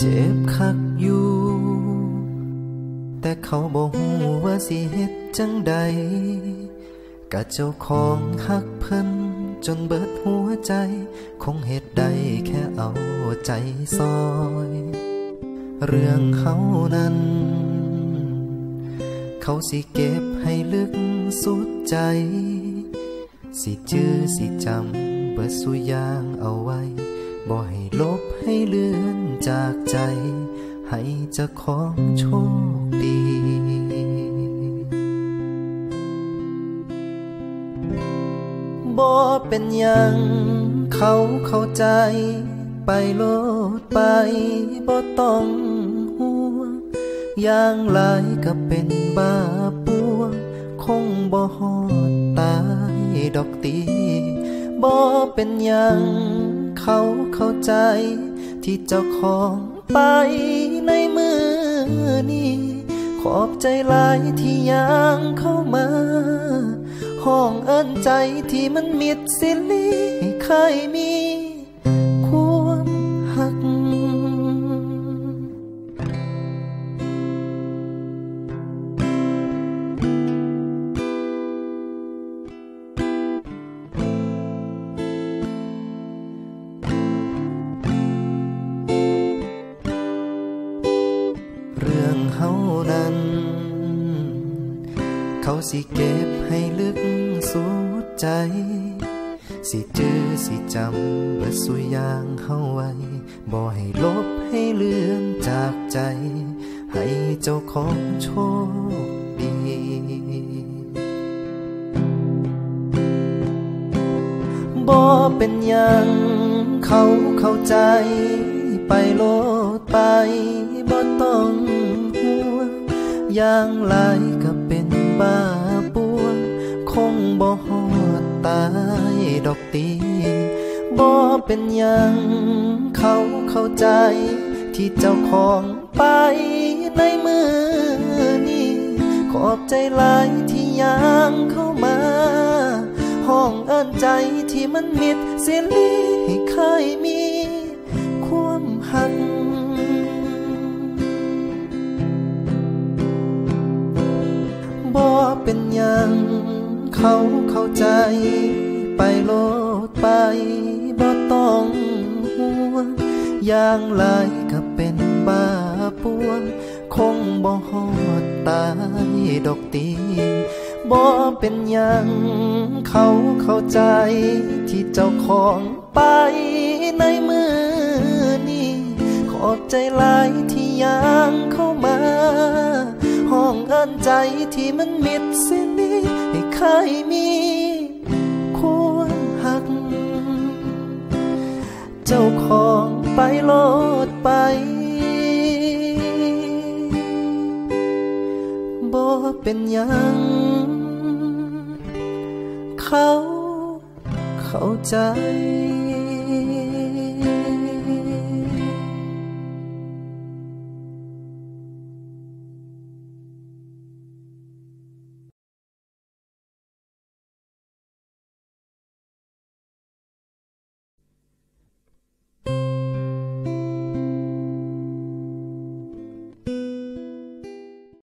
เจ็บคักอยู่ แต่เขาบอกว่าสิเฮ็ดจังใดกะเจ้าของหักเพิ่นจนเบิดหัวใจ คงเหตุใดแค่เอาใจซอย เรื่องเขานั้น เขาสิเก็บให้ลึกสุดใจ สิจื้อสิจำเบิดสุยางเอาไว้ บ่ให้ลบให้เลือ จากใจ ให้เจ้าของโชคดีบ่เป็นยังเขาเข้าใจ ไปโลดไปบ่ต้องห่วงอย่างหลายก็เป็นบ้าปวงคงบ่ฮอดตายดอกตีบ่เป็นยังเขาเข้าใจ ที่เจ้าของไปในมือนี้ขอบใจหลายที่ยังเข้ามาห้องเอิ้นใจที่มันมิดสิลีเคยมี สิเก็บให้ลึกสุดใจ สิจื้อสิจำเบิดสุยางเฮาไว้ บ่ให้ลบให้เลือนจากใจ ให้เจ้าของโชคดีบ่เป็นยังเขาเข้าใจ ไปโลดไปบ่ต้องห่วงอย่างหลายก็เป็นบ้า ตายดอกตีบ่เป็นยังเขาเข้าใจ ที่เจ้าของไปในมือนี้ขอบใจหลายที่ยังเข้ามา ห้องเอินใจที่มันมิดเสียลีให้เคยมี ความหักบ่เป็นยัง เขาเข้าใจ ไปโลดไปบ่ต้องห่วงอย่างหลายก็เป็นบ้าปวง คงบ่ฮอดตายดอกตีบ่เป็นยังเขาเข้าใจที่เจ้าของไปในมือนี้ขอบใจหลายที่ยังเข้ามา ห้องเอินใจที่มันมิดสินี้ ให้เคยมีควรหัก เจ้าของไปโลดไปบ่เป็นยัง เขาเข้าใจ